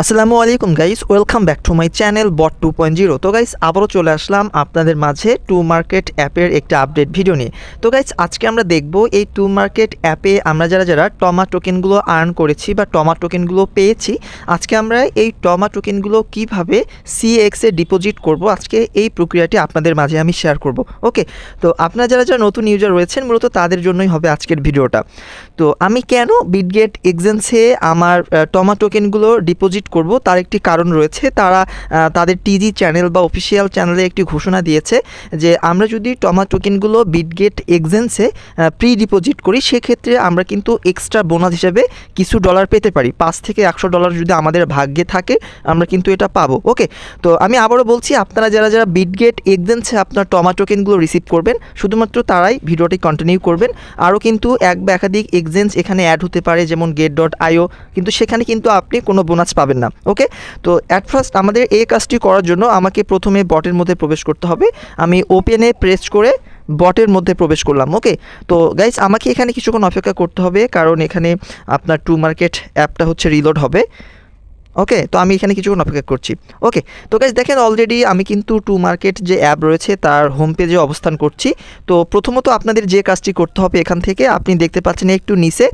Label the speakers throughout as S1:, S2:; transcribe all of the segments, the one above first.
S1: আসসালামু আলাইকুম guys welcome back to my channel bot two point zero তো guys আবারও চলে আসলাম আপনাদের মাঝে টু মার্কেট অ্যাপের একটা আপডেট ভিডিও নিয়ে। তো গাইস আজকে আমরা দেখব এই টু মার্কেট অ্যাপে আমরা যারা যারা টমা টোকেনগুলো আর্ন করেছি বা টমা টোকেনগুলো পেয়েছি, আজকে আমরা এই টমা টোকেনগুলো কীভাবে সিএক্সে ডিপোজিট করব, আজকে এই প্রক্রিয়াটি আপনাদের মাঝে আমি শেয়ার করব। ওকে তো আপনারা যারা যারা নতুন ইউজার রয়েছেন, মূলত তাদের জন্যই হবে আজকের ভিডিওটা তো আমি কেন বিটগেট এক্সেন্সে আমার টমা টোকেনগুলো ডিপোজিট করব। তার একটি কারণ রয়েছে, তারা তাদের টিজি চ্যানেল বা অফিসিয়াল চ্যানেলে একটি ঘোষণা দিয়েছে যে, আমরা যদি টমা টোকেনগুলো বিটগেট এক্সেন্সে প্রি ডিপোজিট করি, সেক্ষেত্রে আমরা কিন্তু এক্সট্রা বোনাস হিসেবে কিছু ডলার পেতে পারি। পাঁচ থেকে একশো ডলার যদি আমাদের ভাগ্যে থাকে, আমরা কিন্তু এটা পাবো। ওকে তো আমি আবারও বলছি, আপনারা যারা যারা বিটগেট এক্সেন্সে আপনার টমা টোকেনগুলো রিসিভ করবেন, শুধুমাত্র তারাই ভিডিওটি কন্টিনিউ করবেন। আরও কিন্তু এক বা একাধিক এক্সচেঞ্জ এখানে অ্যাড হতে পারে, যেমন গেট ডট আইও কিন্তু সেখানে কিন্তু আপনি কোনো বোনাস পাবেন না ওকে তো অ্যাট ফার্স্ট আমাদের এই কাজটি করার জন্য আমাকে প্রথমে বটের মধ্যে প্রবেশ করতে হবে। আমি ওপেনে প্রেস করে বটের মধ্যে প্রবেশ করলাম ওকে তো গাইজ আমাকে এখানে কিছুক্ষণ অপেক্ষা করতে হবে, কারণ এখানে আপনার টু মার্কেট অ্যাপটা হচ্ছে রিলোড হবে। ওকে তো আমি এখানে কিছুক্ষণ অপেক্ষা করছি। ওকে তো গাইজ দেখেন অলরেডি আমি কিন্তু টু মার্কেট যে অ্যাপ রয়েছে, তার হোম পেজে অবস্থান করছি। তো প্রথমত আপনাদের যে কাজটি করতে হবে এখান থেকে, আপনি দেখতে পাচ্ছেন একটু নিচে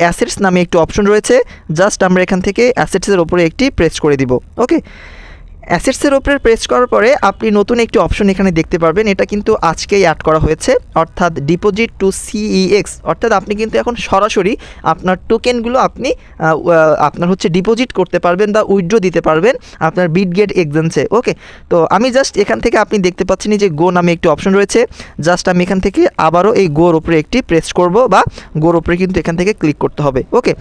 S1: অ্যাসেটস নামে একটি অপশন রয়েছে। জাস্ট আমরা এখান থেকে অ্যাসেটসের ওপরে একটি প্রেস করে দিব। ওকে অ্যাসেটসের ওপরে প্রেস করার পরে আপনি নতুন একটি অপশন এখানে দেখতে পারবেন। এটা কিন্তু আজকেই অ্যাড করা হয়েছে, অর্থাৎ ডিপোজিট টু সিইএক্স অর্থাৎ আপনি কিন্তু এখন সরাসরি আপনার টোকেনগুলো আপনি আপনার হচ্ছে ডিপোজিট করতে পারবেন বা উইথড্র দিতে পারবেন আপনার বিটগেট এক্সেন্সে ওকে তো আমি জাস্ট এখান থেকে আপনি দেখতে পাচ্ছেন যে গো নামে একটি অপশন রয়েছে। জাস্ট আমি এখান থেকে আবারও এই গোর ওপরে একটি প্রেস করব বা গোর ওপরে কিন্তু এখান থেকে ক্লিক করতে হবে। ওকে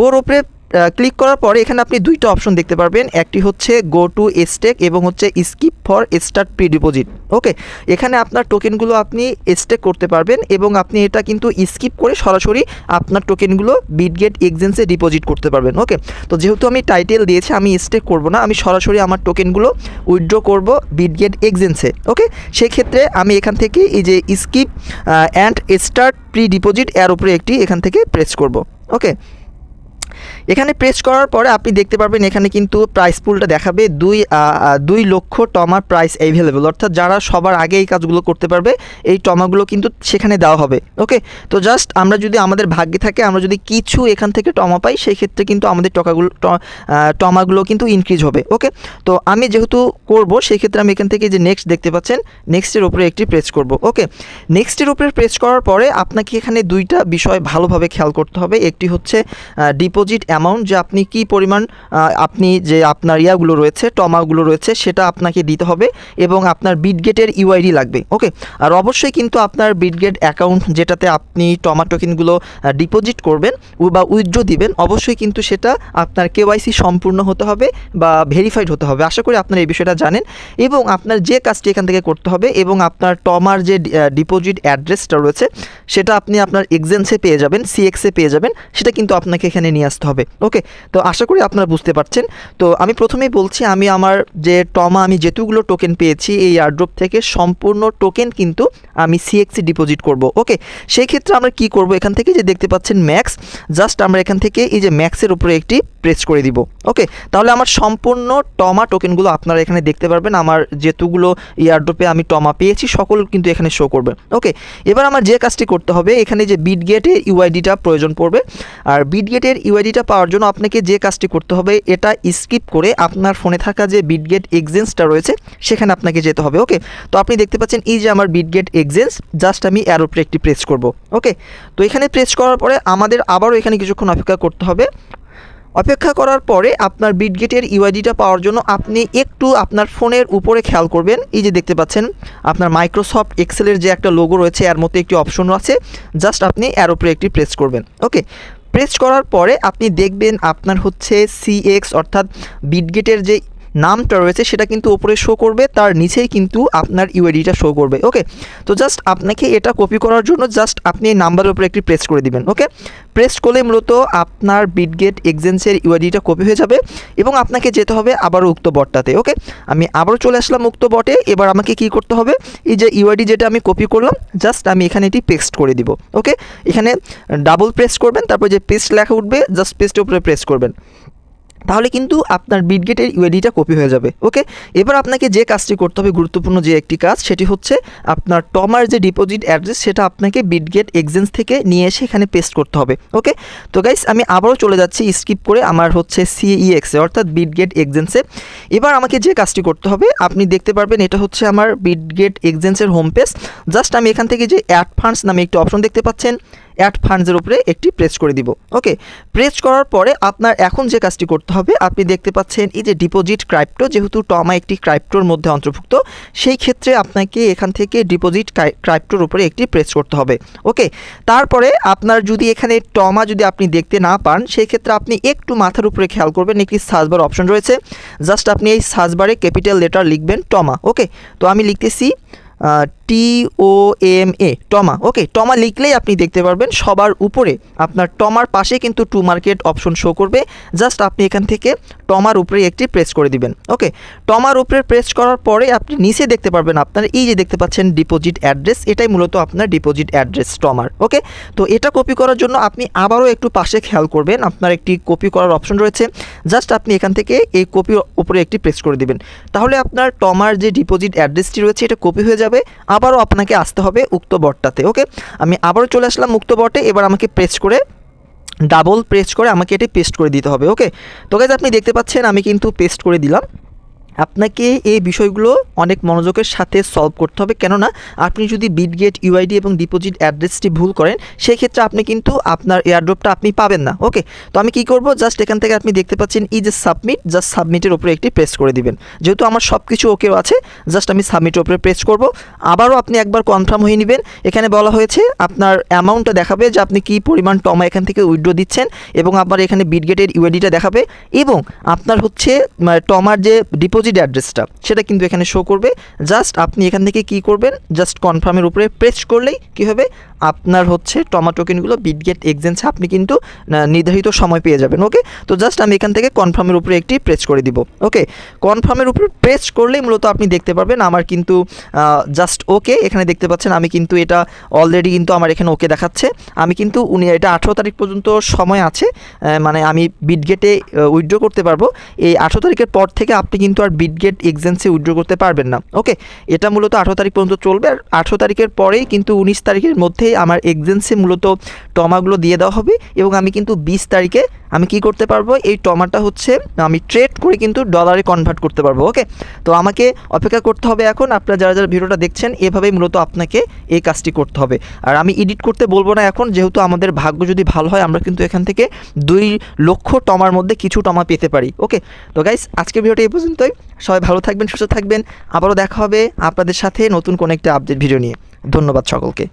S1: গোর ওপরে ক্লিক করার পরে এখানে আপনি দুইটা অপশন দেখতে পারবেন। একটি হচ্ছে গো টু স্টেক এবং হচ্ছে skip for start pre deposit okay এখানে আপনার টোকেনগুলো আপনি স্টেক করতে পারবেন এবং আপনি এটা কিন্তু স্কিপ করে সরাসরি আপনার টোকেনগুলো বিটগেট এক্সচেঞ্জে ডিপোজিট করতে পারবেন। ওকে তো যেহেতু আমি টাইটেল দিয়েছি, আমি স্টেক করব না, আমি সরাসরি আমার টোকেনগুলো উইথড্র করব বিটগেট এক্সচেঞ্জে ওকে সেক্ষেত্রে আমি এখান থেকে এই যে skip and start pre deposit এর উপরে একটি এখান থেকে প্রেস করব। ওকে এখানে প্রেস করার পরে আপনি দেখতে পারবেন এখানে কিন্তু প্রাইস পুলটা দেখাবে দুই দুই লক্ষ টমার প্রাইস অ্যাভেলেবেল অর্থাৎ যারা সবার আগে এই কাজগুলো করতে পারবে, এই টমাগুলো কিন্তু সেখানে দেওয়া হবে। ওকে তো জাস্ট আমরা যদি আমাদের ভাগ্যে থাকে, আমরা যদি কিছু এখান থেকে টমা পাই সেই ক্ষেত্রে কিন্তু আমাদের টকাগুলো টমাগুলো কিন্তু ইনক্রিজ হবে। ওকে তো আমি যেহেতু করব সেই ক্ষেত্রে আমি এখান থেকে যে নেক্সট দেখতে পাচ্ছেন নেক্সটের উপরে একটি প্রেস করব। ওকে নেক্সটের উপরে প্রেস করার পরে আপনাকে এখানে দুইটা বিষয় ভালোভাবে খেয়াল করতে হবে। একটি হচ্ছে ডিপোজিট অ্যামাউন্ট যে আপনি কি পরিমাণ আপনি যে আপনার ইয়াগুলো রয়েছে, টমাগুলো রয়েছে, সেটা আপনাকে দিতে হবে এবং আপনার বিটগেটের ইউআইডি লাগবে, ওকে? আর অবশ্যই কিন্তু আপনার বিটগেট অ্যাকাউন্ট যেটাতে আপনি টমা টোকেনগুলো ডিপোজিট করবেন বা উইথড্র দিবেন, অবশ্যই কিন্তু সেটা আপনার কেওয়াইসি সম্পূর্ণ হতে হবে বা ভেরিফাইড হতে হবে। আশা করি আপনারা এই বিষয়টা জানেন এবং আপনার যে কাজটি এখান থেকে করতে হবে এবং আপনার টমার যে ডিপোজিট অ্যাড্রেসটা রয়েছে, সেটা আপনি আপনার এক্সেন্সে পেয়ে যাবেন, সিএক্সে পেয়ে যাবেন, সেটা কিন্তু আপনাকে এখানে নিয়ে আসতে হবে। ওকে তো আশা করি আপনারা বুঝতে পারছেন। তো আমি প্রথমেই বলছি, আমি আমার যে টমা, আমি যেতুগুলো টোকেন পেয়েছি এই আর্ড্রপ থেকে সম্পূর্ণ টোকেন কিন্তু আমি সিএক্সি ডিপোজিট করব। ওকে সেই ক্ষেত্রে আমরা কি করব এখান থেকে? যে দেখতে পাচ্ছেন ম্যাক্স জাস্ট আমরা এখান থেকে এই যে ম্যাক্সের উপরে একটি প্রেস করে দিব। ওকে তাহলে আমার সম্পূর্ণ টমা টোকেনগুলো আপনারা এখানে দেখতে পারবেন। আমার যেতুগুলো এয়ারড্রপে আমি টমা পেয়েছি, সকল কিন্তু এখানে শো করবে। ওকে এবার আমার যে কাজটি করতে হবে, এখানে যে বিটগেটে ইউআইডিটা প্রয়োজন পড়বে। আর বিটগেটের ইউআইডিটা পাওয়ার জন্য আপনাকে যে কাজটি করতে হবে, এটা স্কিপ করে আপনার ফোনে থাকা যে বিটগেট এক্সচেঞ্জটা রয়েছে, সেখানে আপনাকে যেতে হবে। ওকে তো আপনি দেখতে পাচ্ছেন, এই যে আমার বিটগেট এক্সচেঞ্জ জাস্ট আমি একটি প্রেস করব। ওকে তো এখানে প্রেস করার পরে আমাদের আবারও এখানে কিছুক্ষণ অপেক্ষা করতে হবে। অপেক্ষা করার পরে আপনার বিটগেটের ইউআইডিটা পাওয়ার জন্য আপনি একটু আপনার ফোনের উপরে খেয়াল করবেন। এই যে দেখতে পাচ্ছেন, আপনার মাইক্রোসফট এক্সেলের যে একটা লোগো রয়েছে, এর মধ্যে একটি অপশন আছে। জাস্ট আপনি এর উপরে একটি প্রেস করবেন। ওকে প্রেস করার পরে আপনি দেখবেন আপনার হচ্ছে সিএক্স অর্থাৎ বিটগেটের যে নামটা রয়েছে, সেটা কিন্তু উপরে শো করবে, তার নিচেই কিন্তু আপনার ইউআইডিটা শো করবে ওকে তো জাস্ট আপনাকে এটা কপি করার জন্য জাস্ট আপনি এই নাম্বারের উপরে একটি প্রেস করে দিবেন ওকে প্রেস করলে মূলত আপনার বিটগেট এক্সচেঞ্জের ইউআইডিটা কপি হয়ে যাবে এবং আপনাকে যেতে হবে আবারও উক্ত বটটাতে ওকে আমি আবারও চলে আসলাম উক্ত বটে এবার আমাকে কি করতে হবে? এই যে ইউআইডি যেটা আমি কপি করলাম জাস্ট আমি এখানে এটি পেস্ট করে দিব ওকে এখানে ডাবল প্রেস করবেন, তারপর যে পেস্ট লেখা উঠবে জাস্ট পেস্টের উপরে প্রেস করবেন। তাহলে কিন্তু আপনার বিটগেটের ইউআইডিটা কপি হয়ে যাবে। ওকে এবার আপনাকে যে কাজটি করতে হবে, গুরুত্বপূর্ণ যে একটি কাজ, সেটি হচ্ছে আপনার টমার যে ডিপোজিট অ্যাড্রেস সেটা আপনাকে বিটগেট এক্সচেঞ্জ থেকে নিয়ে এসে এখানে পেস্ট করতে হবে। ওকে তো গাইস আমি আবারও চলে যাচ্ছি স্কিপ করে আমার হচ্ছে সিইএক্সে অর্থাৎ বিটগেট এক্সচেঞ্জে এবার আমাকে যে কাজটি করতে হবে, আপনি দেখতে পারবেন এটা হচ্ছে আমার বিটগেট এক্সচেঞ্জের হোম পেজ জাস্ট আমি এখান থেকে যে অ্যাড ফান্ডস নামে একটি অপশন দেখতে পাচ্ছেন। অ্যাড ফান্ডসের উপরে একটি প্রেস করে দিব। ওকে প্রেস করার পরে আপনার এখন যে কাজটি করতে হবে, আপনি দেখতে পাচ্ছেন এই যে ডিপোজিট ক্রাইপ্টো যেহেতু টমা একটি ক্রাইপ্টোর মধ্যে অন্তর্ভুক্ত, সেই ক্ষেত্রে আপনাকে এখান থেকে ডিপোজিট ক্রাইপ্টোর উপরে একটি প্রেস করতে হবে। ওকে তারপরে আপনার যদি এখানে টমা যদি আপনি দেখতে না পান, সেই ক্ষেত্রে আপনি একটু মাথার উপরে খেয়াল করবেন, একটি সার্চবার অপশন রয়েছে। জাস্ট আপনি এই সার্চবারে ক্যাপিটাল লেটার লিখবেন টমা ওকে তো আমি লিখতেছি টি ও এম এ টমা। ওকে টমা লিখলেই আপনি দেখতে পারবেন সবার উপরে আপনার টমার পাশে কিন্তু টু মার্কেট অপশন শো করবে। জাস্ট আপনি এখান থেকে টমার উপরে একটি প্রেস করে দিবেন। ওকে টমার উপরে প্রেস করার পরে আপনি নিচে দেখতে পারবেন আপনার এই যে দেখতে পাচ্ছেন ডিপোজিট অ্যাড্রেস এটাই মূলত আপনার ডিপোজিট অ্যাড্রেস টমার। ওকে তো এটা কপি করার জন্য আপনি আবারও একটু পাশে খেয়াল করবেন। আপনার একটি কপি করার অপশন রয়েছে। জাস্ট আপনি এখান থেকে এই কপি উপরে একটি প্রেস করে দিবেন। তাহলে আপনার টমার যে ডিপোজিট অ্যাড্রেসটি রয়েছে, এটা কপি হয়ে যাবে। আবারও আপনাকে আসতে হবে উক্ত বটটাতে, ওকে? আমি আবারও চলে আসলাম উক্ত বটে, এবার আমাকে প্রেস করে ডাবল প্রেস করে আমাকে এটি পেস্ট করে দিতে হবে, ওকে? তো গাইজ আপনি দেখতে পাচ্ছেন আমি কিন্তু পেস্ট করে দিলাম। আপনাকে এই বিষয়গুলো অনেক মনোযোগের সাথে সলভ করতে হবে। কেননা আপনি যদি বিটগেট ইউআইডি এবং ডিপোজিট অ্যাড্রেসটি ভুল করেন সেই ক্ষেত্রে আপনি কিন্তু আপনার এয়ারড্রপটা আপনি পাবেন না। ওকে তো আমি কি করব? জাস্ট এখান থেকে আপনি দেখতে পাচ্ছেন এই যে সাবমিট জাস্ট সাবমিটের উপরে একটি প্রেস করে দিবেন। যেহেতু আমার সব কিছু ওকেও আছে জাস্ট আমি সাবমিটের উপরে প্রেস করব। আবারও আপনি একবার কনফার্ম হয়ে নেবেন। এখানে বলা হয়েছে আপনার অ্যামাউন্টটা দেখাবে যে আপনি কী পরিমাণ টমা এখান থেকে উইথড্র দিচ্ছেন এবং আবার এখানে বিটগেটের ইউআইডিটা দেখাবে এবং আপনার হচ্ছে মানে, টমার যে ডিপোজিট অ্যাড্রেসটা সেটা কিন্তু এখানে শো করবে। জাস্ট আপনি এখান থেকে কি করবেন? জাস্ট কনফার্মের উপরে প্রেস করলেই কী হবে? আপনার হচ্ছে টমা টোকেনগুলো বিটগেট এক্সচেঞ্জে আপনি কিন্তু নির্ধারিত সময় পেয়ে যাবেন ওকে তো জাস্ট আমি এখান থেকে কনফার্মের উপরে একটি প্রেস করে দিব ওকে কনফার্মের উপরে প্রেস করলেই মূলত আপনি দেখতে পারবেন আমার কিন্তু জাস্ট ওকে এখানে দেখতে পাচ্ছেন আমি কিন্তু এটা অলরেডি কিন্তু আমার এখানে ওকে দেখাচ্ছে। আমি কিন্তু উনি এটা আঠেরো তারিখ পর্যন্ত সময় আছে মানে আমি বিটগেটে উইথড্র করতে পারব। এই আঠেরো তারিখের পর থেকে আপনি কিন্তু আর বিটগেট এক্সচেঞ্জে উইথড্র করতে পারবেন না। ওকে এটা মূলত আঠেরো তারিখ পর্যন্ত চলবে আর আঠেরো তারিখের পরেই কিন্তু উনিশ তারিখের মধ্যেই আমার এক্সচেঞ্জে মূলত টমাগুলো দিয়ে দেওয়া হবে এবং আমি কিন্তু বিশ তারিখে আমি কি করতে পারব? এই টমাটা হচ্ছে আমি ট্রেড করে কিন্তু ডলারে কনভার্ট করতে পারব। ওকে তো আমাকে অপেক্ষা করতে হবে এখন। আপনারা যারা যারা ভিডিওটা দেখছেন, এভাবেই মূলত আপনাকে এই কাজটি করতে হবে। আর আমি এডিট করতে বলব না এখন, যেহেতু আমাদের ভাগ্য যদি ভালো হয়, আমরা কিন্তু এখান থেকে দুই লক্ষ টমার মধ্যে কিছু টমা পেতে পারি। ওকে তো গাইস আজকের ভিডিওটা এই পর্যন্তই। সবাই ভালো থাকবেন, সুস্থ থাকবেন। আবারও দেখা হবে আপনাদের সাথে নতুন কোনো একটা আপডেট ভিডিও নিয়ে। ধন্যবাদ সকলকে।